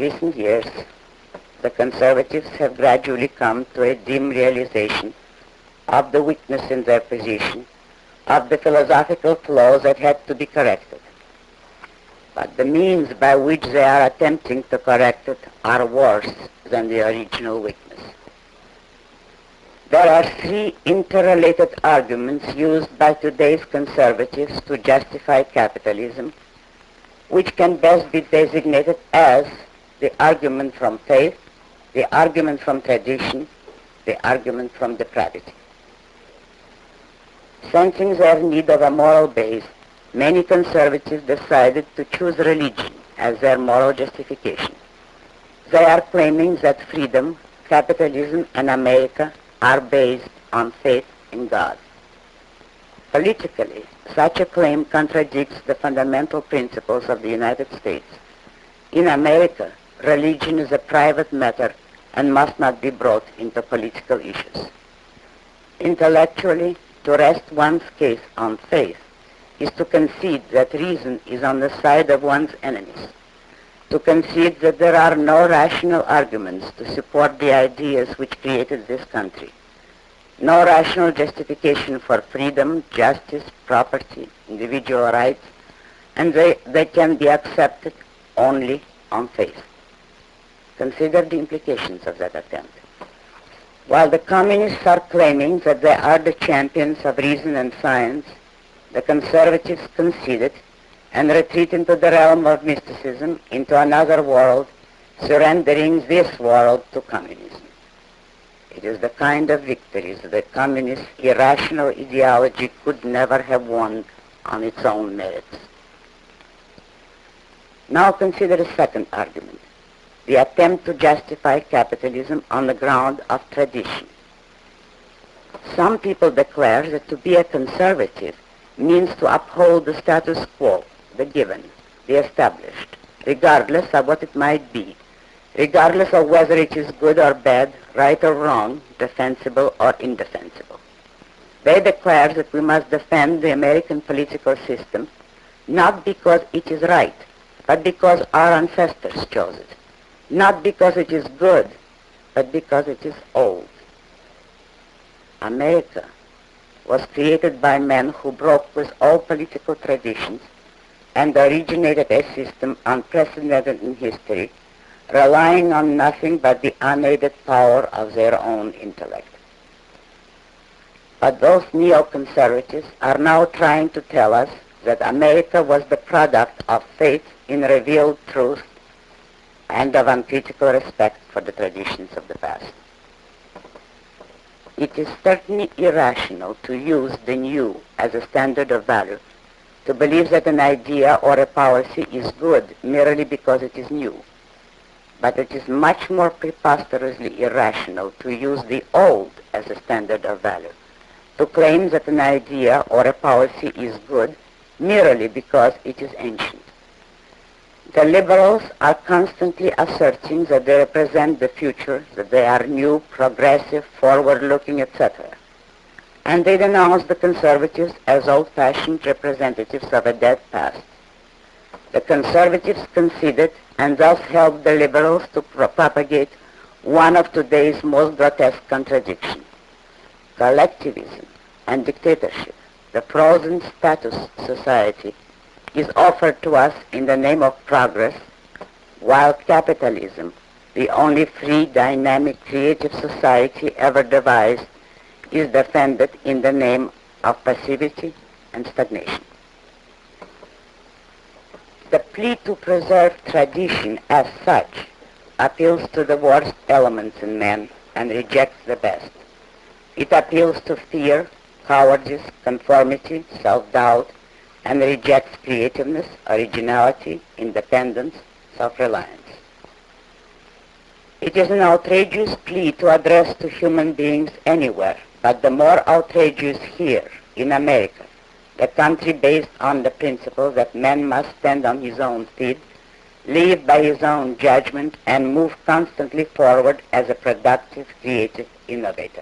recent years, the conservatives have gradually come to a dim realization of the weakness in their position, of the philosophical flaws that had to be corrected. But the means by which they are attempting to correct it are worse than the original weakness. There are three interrelated arguments used by today's conservatives to justify capitalism, which can best be designated as the argument from faith, the argument from tradition, the argument from depravity. Sensing their need of a moral base, many conservatives decided to choose religion as their moral justification. They are claiming that freedom, capitalism, and America are based on faith in God. Politically, such a claim contradicts the fundamental principles of the United States. In America, religion is a private matter and must not be brought into political issues. Intellectually, to rest one's case on faith is to concede that reason is on the side of one's enemies, to concede that there are no rational arguments to support the ideas which created this country, no rational justification for freedom, justice, property, individual rights, and they, they can be accepted only on faith. Consider the implications of that attempt. While the communists are claiming that they are the champions of reason and science, the conservatives conceded and retreat into the realm of mysticism, into another world, surrendering this world to communism. It is the kind of victories that communist irrational ideology could never have won on its own merits. Now consider a second argument the attempt to justify capitalism on the ground of tradition. Some people declare that to be a conservative means to uphold the status quo, the given, the established, regardless of what it might be, regardless of whether it is good or bad, right or wrong, defensible or indefensible. They declare that we must defend the American political system not because it is right, but because our ancestors chose it not because it is good, but because it is old. America was created by men who broke with all political traditions and originated a system unprecedented in history, relying on nothing but the unaided power of their own intellect. But those neoconservatives are now trying to tell us that America was the product of faith in revealed truth and of uncritical respect for the traditions of the past. It is certainly irrational to use the new as a standard of value, to believe that an idea or a policy is good merely because it is new. But it is much more preposterously irrational to use the old as a standard of value, to claim that an idea or a policy is good merely because it is ancient. The liberals are constantly asserting that they represent the future, that they are new, progressive, forward-looking, etc. And they denounce the conservatives as old-fashioned representatives of a dead past. The conservatives conceded and thus helped the liberals to pro- propagate one of today's most grotesque contradictions. Collectivism and dictatorship, the frozen status society is offered to us in the name of progress, while capitalism, the only free, dynamic, creative society ever devised, is defended in the name of passivity and stagnation. The plea to preserve tradition as such appeals to the worst elements in men and rejects the best. It appeals to fear, cowardice, conformity, self-doubt, and rejects creativeness, originality, independence, self-reliance. It is an outrageous plea to address to human beings anywhere, but the more outrageous here in America, the country based on the principle that man must stand on his own feet, live by his own judgment, and move constantly forward as a productive, creative innovator.